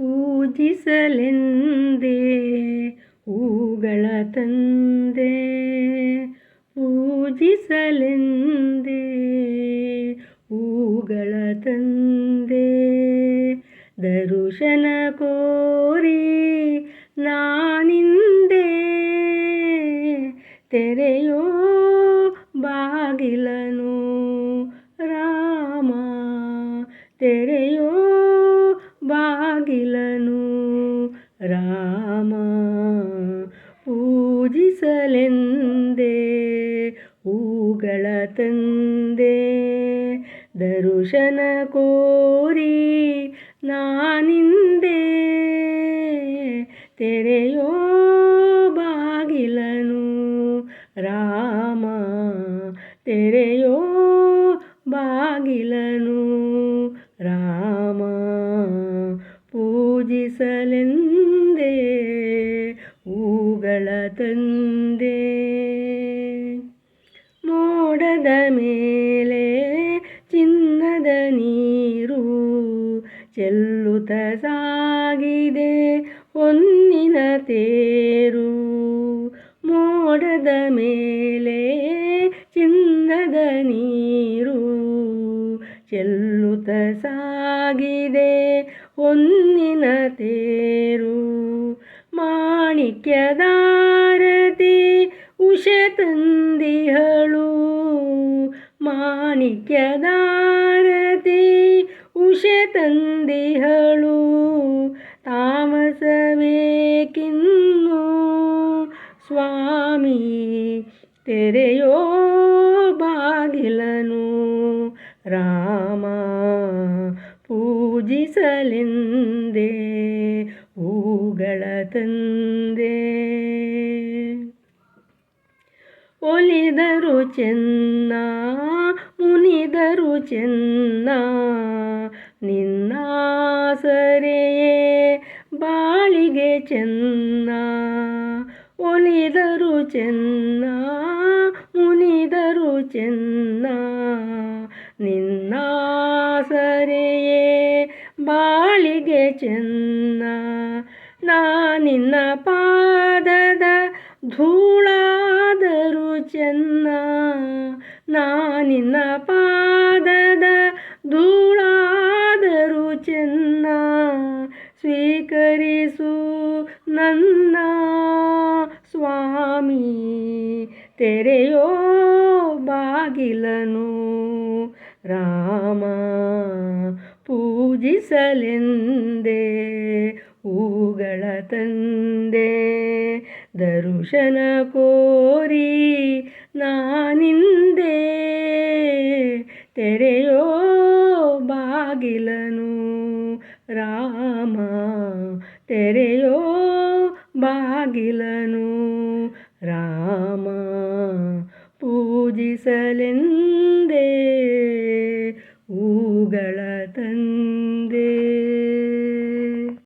ಪೂಜಿಸಲೆಂದೇ ಹೂಗಳ ತಂದೆ. ಪೂಜಿಸಲೆಂದೇ ಹೂಗಳ ತಂದೆ. ದರುಶನ ಕೋರಿ ನಾನಿಂದೆ ತೆರೆಯೋ ಬಾಗಿಲನು ರಾಮ. ತೆರೆಯೋ ರಾಮ ಪೂಜಿಸಲೆಂದೇ ಹೂಗಳ ತಂದೆ. ದರುಶನ ಕೋರಿ ನಾನಿಂದೆ ತೆರೆಯೋ ಬಾಗಿಲನು ರಾಮ ತೆರೆಯೋ ಬಾಗಿಲನು ತಂದೆ. ಮೋಡದ ಮೇಲೆ ಚಿನ್ನದ ನೀರು ಚೆಲ್ಲುತ್ತ ಸಾಗಿದೆ ಹೊನ್ನಿನ ತೇರು. ಮೋಡದ ಮೇಲೆ ಚಿನ್ನದ ನೀರು ಚೆಲ್ಲುತ್ತ ಸಾಗಿದೆ ಹೊನ್ನಿನ ತೇರು. ಮಾಣಿಕ್ಯದಾರತಿ ಉಷ ತಂದಿಹಳು. ಮಾಣಿಕ್ಯದಾರತಿ ಉಷ ತಂದಿಹಳು. ತಾಮಸವೇಕಿನ್ನು ಸ್ವಾಮಿ ತೆರೆಯೋ ಬಾಗಿಲನು. ರಾಮ ಪೂಜಿಸಲೆಂದೇ ಹೂಗಳ ತಂದೆ. ಒಲಿದರು ಚೆನ್ನ, ಮುನಿದರು ಚೆನ್ನ, ನಿನ್ನ ಸರೆಯೇ ಬಾಳಿಗೆ ಚೆನ್ನ. ಒಲಿದರು ಚೆನ್ನ, ಮುನಿದರು ಚೆನ್ನ, ನಿನ್ನ ಸರೆಯೇ ಬಾಳಿಗೆ ಚೆನ್ನ. ನಾನಿನ್ನ ಪಾದದ ಧೂಳಾದರು ಚೆನ್ನ. ನಾನಿನ್ನ ಪಾದದ ಧೂಳಾದರು ಚೆನ್ನ. ಸ್ವೀಕರಿಸು ನನ್ನ ಸ್ವಾಮಿ, ತೆರೆಯೋ ಬಾಗಿಲನು. ರಾಮ, ಪೂಜಿಸಲೆಂದೇ. ಹೂಗಳ ತಂದೆ. ದರುಶನ ಕೋರಿ ನಾನಿಂದೆ. ತೆರೆಯೋ ಬಾಗಿಲನು ರಾಮ. ತೆರೆಯೋ ಬಾಗಿಲನು ರಾಮ. ಪೂಜಿಸಲೆಂದೇ